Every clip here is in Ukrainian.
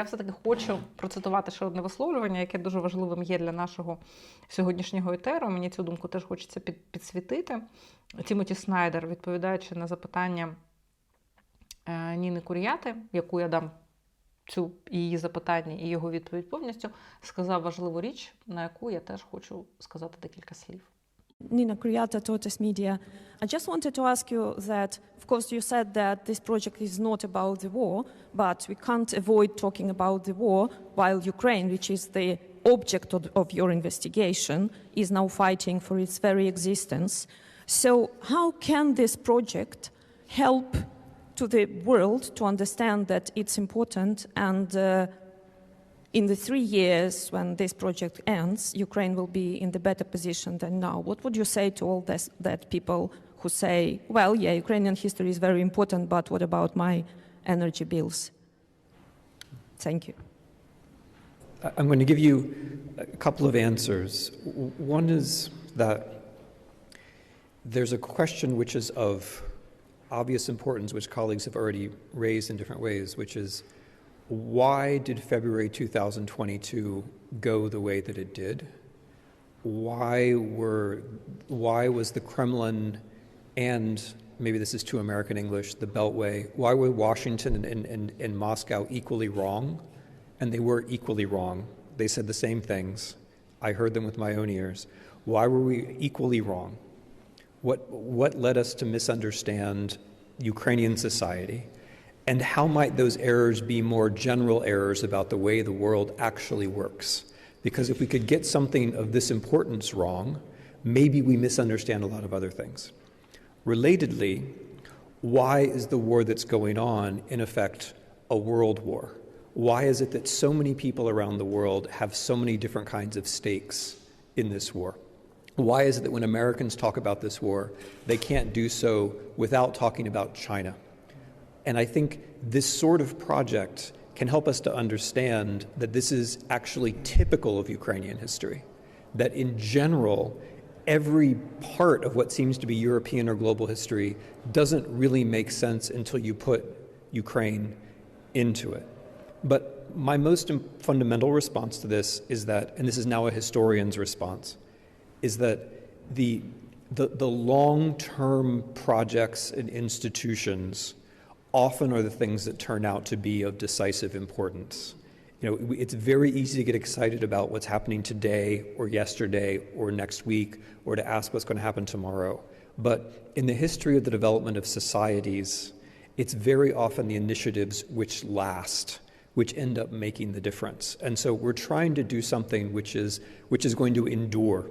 я все-таки хочу процитувати ще одне висловлювання, яке дуже важливим є для нашого сьогоднішнього етеру. Мені цю думку теж хочеться під, підсвітити. Тімоті Снайдер, відповідаючи на запитання е, Ніни Кур'яти, яку я дам цю її запитання і його відповідь повністю, сказав важливу річ, на яку я теж хочу сказати декілька слів. Nina Kuriata, Tortoise Media. I just wanted to ask you that, of course, you said that this project is not about the war, but we can't avoid talking about the war while Ukraine, which is the object of, of your investigation, is now fighting for its very existence. So, how can this project help to the world to understand that it's important and uh, in the three years when this project ends, Ukraine will be in the better position than now. What would you say to all this, that people who say, well, yeah, Ukrainian history is very important, but what about my energy bills? Thank you. I'm going to give you a couple of answers. One is that there's a question which is of obvious importance, which colleagues have already raised in different ways, which is why did February 2022 go the way that it did? Why were why was the Kremlin and maybe this is too American English, the Beltway, why were Washington and, and, and, Moscow equally wrong? And they were equally wrong. They said the same things. I heard them with my own ears. Why were we equally wrong? What, what led us to misunderstand Ukrainian society? And how might those errors be more general errors about the way the world actually works? Because if we could get something of this importance wrong, maybe we misunderstand a lot of other things. Relatedly, why is the war that's going on, in effect, a world war? Why is it that so many people around the world have so many different kinds of stakes in this war? Why is it that when Americans talk about this war, they can't do so without talking about China? And I think this sort of project can help us to understand that this is actually typical of Ukrainian history. That in general, every part of what seems to be European or global history doesn't really make sense until you put Ukraine into it. But my most fundamental response to this is that, and this is now a historian's response, is that the, the, the long term projects and institutions often are the things that turn out to be of decisive importance. You know, it's very easy to get excited about what's happening today or yesterday or next week or to ask what's going to happen tomorrow. But in the history of the development of societies, it's very often the initiatives which last which end up making the difference. And so we're trying to do something which is which is going to endure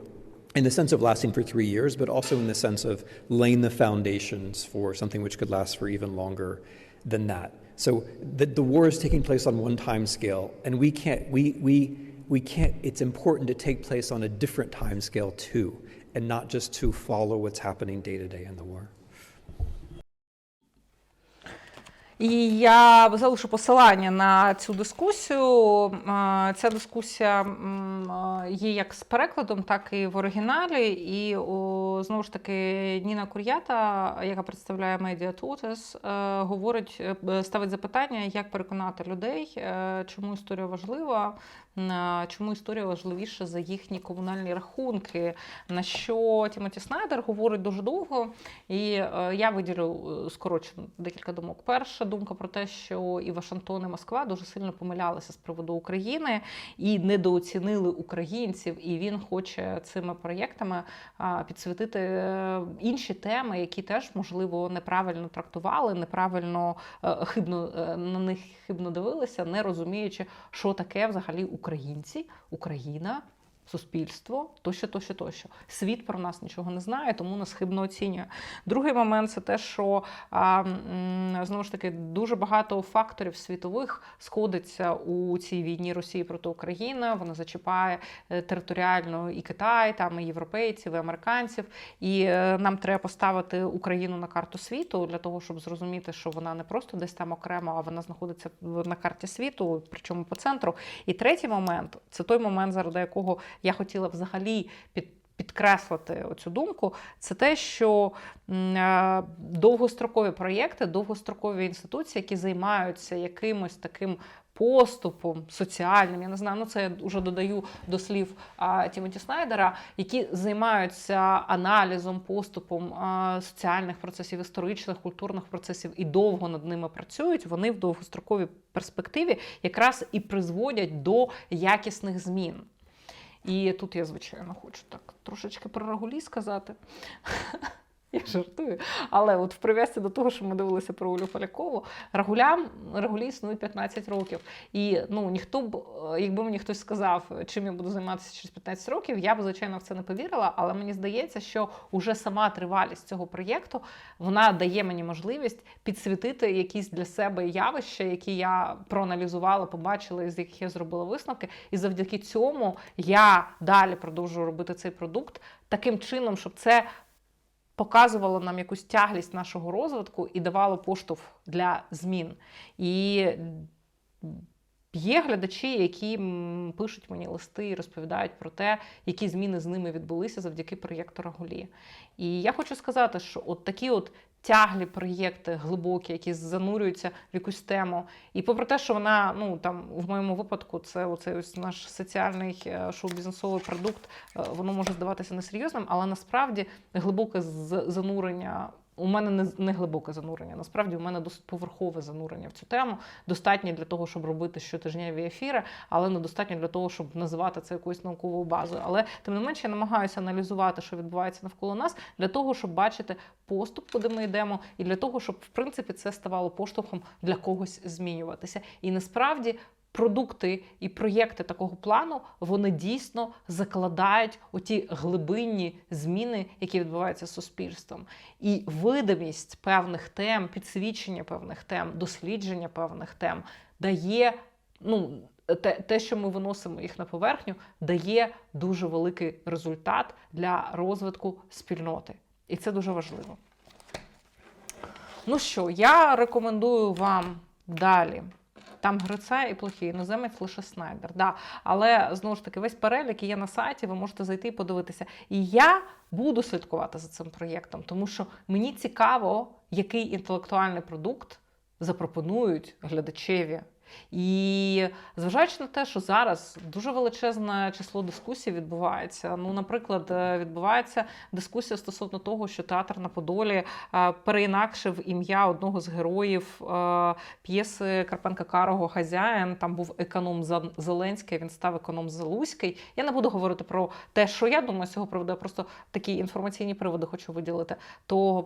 in the sense of lasting for three years, but also in the sense of laying the foundations for something which could last for even longer than that. So the, the war is taking place on one time scale, and we can't, we, we, we can't, it's important to take place on a different time scale too, and not just to follow what's happening day to day in the war. І я залишу посилання на цю дискусію. Е, Ця дискусія е, є як з перекладом, так і в оригіналі. І знову ж таки Ніна Кур'ята, яка представляє медіа Тутес, говорить, е, ставить запитання, як переконати людей, чому історія важлива, чому історія важливіша за їхні комунальні рахунки. На що Тімоті Снайдер говорить дуже довго. І е, я виділю е, скорочено декілька думок. Перша думка про те, що і Вашингтон, і Москва дуже сильно помилялися з приводу України і недооцінили українців. І він хоче цими проєктами підсвітити е, інші теми, які теж можливо неправильно трактували, неправильно е, хибно е, на них хибно дивилися, не розуміючи, що таке взагалі українці, Україна суспільство, тощо, тощо, тощо. Світ про нас нічого не знає, тому нас хибно оцінює. Другий момент це те, що а, знову ж таки дуже багато факторів світових сходиться у цій війні Росії проти України. Вона зачіпає е, територіально і Китай, там і європейців, і американців. І е, нам треба поставити Україну на карту світу для того, щоб зрозуміти, що вона не просто десь там окремо, а вона знаходиться на карті світу, причому по центру. І третій момент це той момент, заради якого я хотіла взагалі під. Підкреслити оцю думку, це те, що е, довгострокові проєкти, довгострокові інституції, які займаються якимось таким поступом соціальним, я не знаю, ну це я вже додаю до слів Тімоті Снайдера, які займаються аналізом, поступом соціальних процесів, історичних, культурних процесів і довго над ними працюють, вони в довгостроковій перспективі якраз і призводять до якісних змін. І тут я, звичайно, хочу так трошечки про Рагулі сказати. Я жартую. Але от в прив'язці до того, що ми дивилися про Олю Полякову, Рагулям Рагулі існує 15 років. І ну ніхто б, якби мені хтось сказав, чим я буду займатися через 15 років, я б звичайно в це не повірила. Але мені здається, що уже сама тривалість цього проєкту вона дає мені можливість підсвітити якісь для себе явища, які я проаналізувала, побачила, і з яких я зробила висновки. І завдяки цьому я далі продовжую робити цей продукт таким чином, щоб це показувало нам якусь тяглість нашого розвитку і давало поштовх для змін. І є глядачі, які пишуть мені листи і розповідають про те, які зміни з ними відбулися завдяки проєкту Рагулі. І я хочу сказати, що от такі от тяглі проєкти глибокі, які занурюються в якусь тему. І попри те, що вона, ну там в моєму випадку, це оцей ось наш соціальний е, шоу-бізнесовий продукт, е, воно може здаватися несерйозним, але насправді глибоке занурення. У мене не, не глибоке занурення. Насправді у мене досить поверхове занурення в цю тему. Достатньо для того, щоб робити щотижневі ефіри, але недостатньо для того, щоб називати це якоюсь науковою базою. Але тим не менше я намагаюся аналізувати, що відбувається навколо нас, для того, щоб бачити поступ, куди ми йдемо, і для того, щоб в принципі це ставало поштовхом для когось змінюватися. І насправді. Продукти і проєкти такого плану вони дійсно закладають оті глибинні зміни, які відбуваються з суспільством. І видимість певних тем, підсвічення певних тем, дослідження певних тем дає ну, те, те, що ми виносимо їх на поверхню, дає дуже великий результат для розвитку спільноти. І це дуже важливо. Ну що, я рекомендую вам далі. Там Грице і плохий іноземець лише Снайдер. Да. Але знову ж таки, весь перелік є на сайті, ви можете зайти і подивитися. І я буду слідкувати за цим проєктом, тому що мені цікаво, який інтелектуальний продукт запропонують глядачеві. І зважаючи на те, що зараз дуже величезне число дискусій відбувається. Ну, наприклад, е, відбувається дискусія стосовно того, що театр на Подолі е, переінакшив ім'я одного з героїв е, п'єси Карпенка Карого Хазяїн. Там був економ Зеленський, він став економ Залузький. Я не буду говорити про те, що я думаю з цього приводу, я просто такі інформаційні приводи хочу виділити. То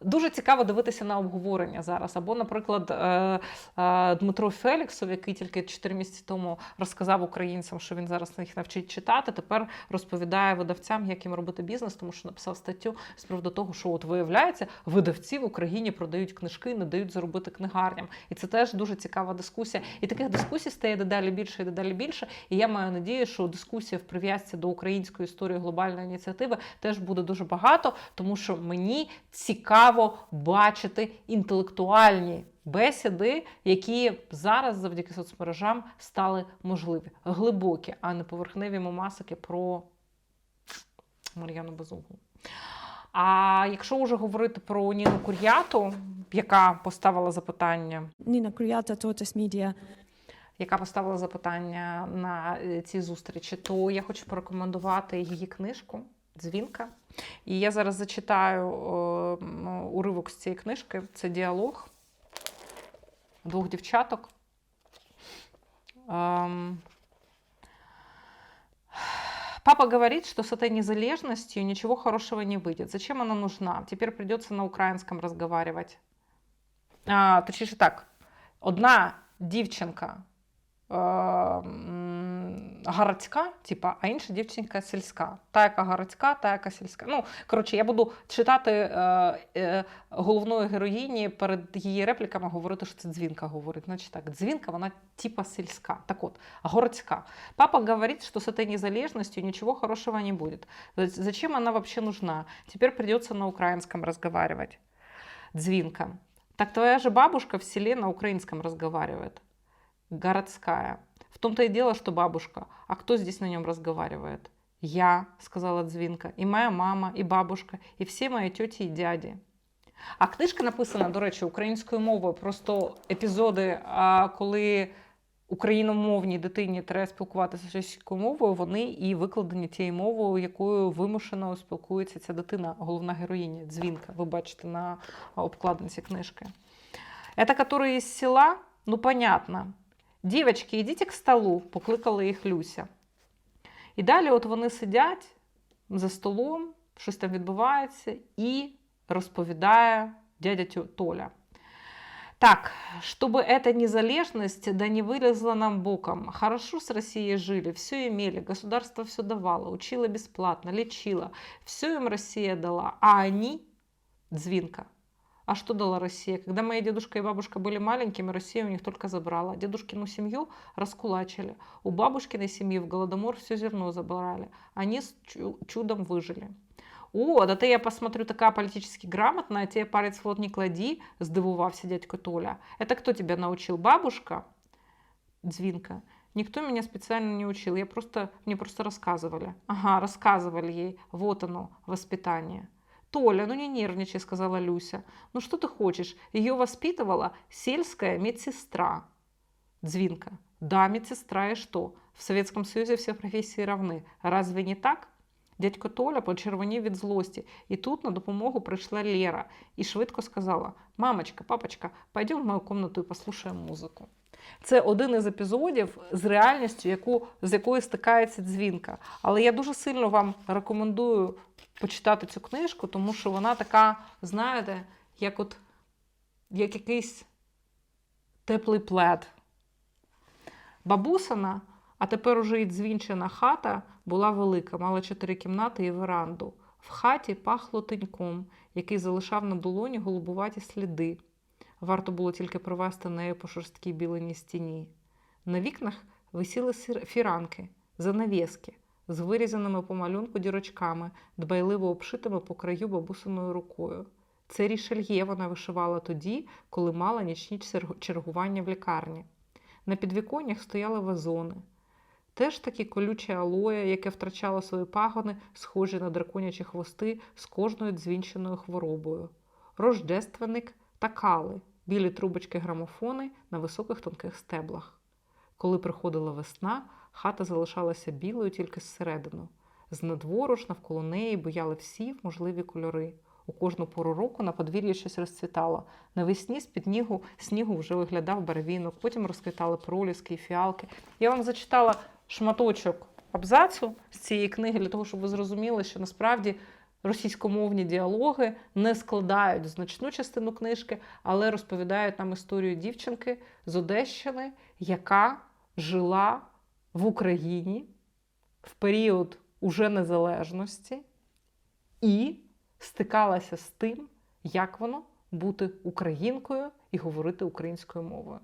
Дуже цікаво дивитися на обговорення зараз. Або, наприклад, е, е, Дмитро Феліксов, який тільки 4 місяці тому розказав українцям, що він зараз їх навчить читати, тепер розповідає видавцям, як їм робити бізнес, тому що написав статтю з приводу того, що от виявляється, видавці в Україні продають книжки, не дають заробити книгарням. І це теж дуже цікава дискусія. І таких дискусій стає дедалі більше і дедалі більше. І я маю надію, що дискусія в прив'язці до української історії глобальної ініціативи теж буде дуже багато, тому що мені цікаво бачити інтелектуальні бесіди, які зараз завдяки соцмережам стали можливі, глибокі, а не поверхневі мамасики про Мар'яну Безугу. А якщо вже говорити про Ніну Кур'яту, яка поставила запитання Nina Kuriata, Tortoise Media. яка поставила запитання на е, цій зустрічі, то я хочу порекомендувати її книжку Дзвінка. І я зараз зачитаю е, м, уривок з цієї книжки. Це діалог двох дівчаток. Ем, Папа говорит, что с этой незалежностью ничего хорошего не выйдет. Зачем она нужна? Теперь придется на українському разговаривать. А, точніше так, одна дівчинка е, м, городська, типа, а інша дівчинка сільська. Та, яка городська, та, яка сільська. Ну, коротше, я буду читати е, е, головної героїні перед її репліками говорити, що це дзвінка говорить. Значить так, дзвінка, вона типа сільська. Так от, городська. Папа говорит, что с этой незалежностью ничего хорошего не будет. Зачем она вообще нужна? Теперь придется на украинском разговаривать. Дзвінка. Так твоя же бабушка в селе на украинском разговаривает. Городская. В том-то и дело, что бабушка. А кто здесь на нем разговаривает? Я, сказала Дзвинка, и моя мама, и бабушка, и все мои тети и дяди. А книжка написана, до речі, українською мовою. Просто епізоди, коли україномовній дитині треба спілкуватися з російською мовою, вони і викладені тією мовою, якою вимушено спілкується ця дитина, головна героїня, дзвінка. Ви бачите на обкладинці книжки. Это которые из села? Ну, понятно. Дівочки, ідіть к столу, покликала їх Люся. І далі от вони сидять за столом, щось там відбувається, і розповідає дядя Тю- Толя. Так, чтобы эта незалежность да не вылезла нам боком. Хорошо с Россией жили, все имели, государство все давало, учило бесплатно, лечило. Все им Россия дала, а они, Дзвинка, а что дала Россия? Когда мои дедушка и бабушка были маленькими, Россия у них только забрала. Дедушкину семью раскулачили. У бабушкиной семьи в Голодомор все зерно забрали. Они с чу- чудом выжили. О, да ти я посмотрю, така политически грамотная, тебе палец в рот не клади, здивувався дядько Толя. Это кто тебя научил, бабушка? Дзвинка. Никто меня специально не учил, я просто, мне просто рассказывали. Ага, рассказывали ей. Вот оно, воспитание. Толя, ну не нервничай, сказала Люся. Ну что ты хочешь? Ее воспитывала сельская медсестра. Дзвинка. Да, медсестра и что? В Советском Союзе все профессии равны. Разве не так? Дядько Толя почервонів від злості, і тут на допомогу прийшла Лера і швидко сказала: Мамочка, папочка, пойдем в мою комнату і послухаємо музику. Це один із епізодів з реальністю, яку, з якою стикається дзвінка. Але я дуже сильно вам рекомендую почитати цю книжку, тому що вона така, знаєте, як от як якийсь теплий плед. Бабусина, а тепер уже і дзвінчена хата була велика, мала чотири кімнати і веранду. В хаті пахло теньком, який залишав на долоні голубуваті сліди. Варто було тільки провести нею по шорсткій біленій стіні. На вікнах висіли фіранки, занавіски з вирізаними по малюнку дірочками, дбайливо обшитими по краю бабусиною рукою. Це рішельє вона вишивала тоді, коли мала нічні чергування в лікарні. На підвіконнях стояли вазони. Теж такі колюче алоє, яке втрачало свої пагони, схожі на драконячі хвости з кожною дзвінченою хворобою. Рождественник та кали, білі трубочки грамофони на високих тонких стеблах. Коли приходила весна, хата залишалася білою тільки зсередину. З надвору ж навколо неї бояли всі можливі кольори. У кожну пору року на подвір'ї щось розцвітало. Навесні з-під снігу, снігу вже виглядав барвінок, потім розквітали проліски і фіалки. Я вам зачитала шматочок абзацу з цієї книги для того, щоб ви зрозуміли, що насправді російськомовні діалоги не складають значну частину книжки, але розповідають нам історію дівчинки з Одещини, яка жила в Україні в період уже незалежності і стикалася з тим, як воно бути українкою і говорити українською мовою.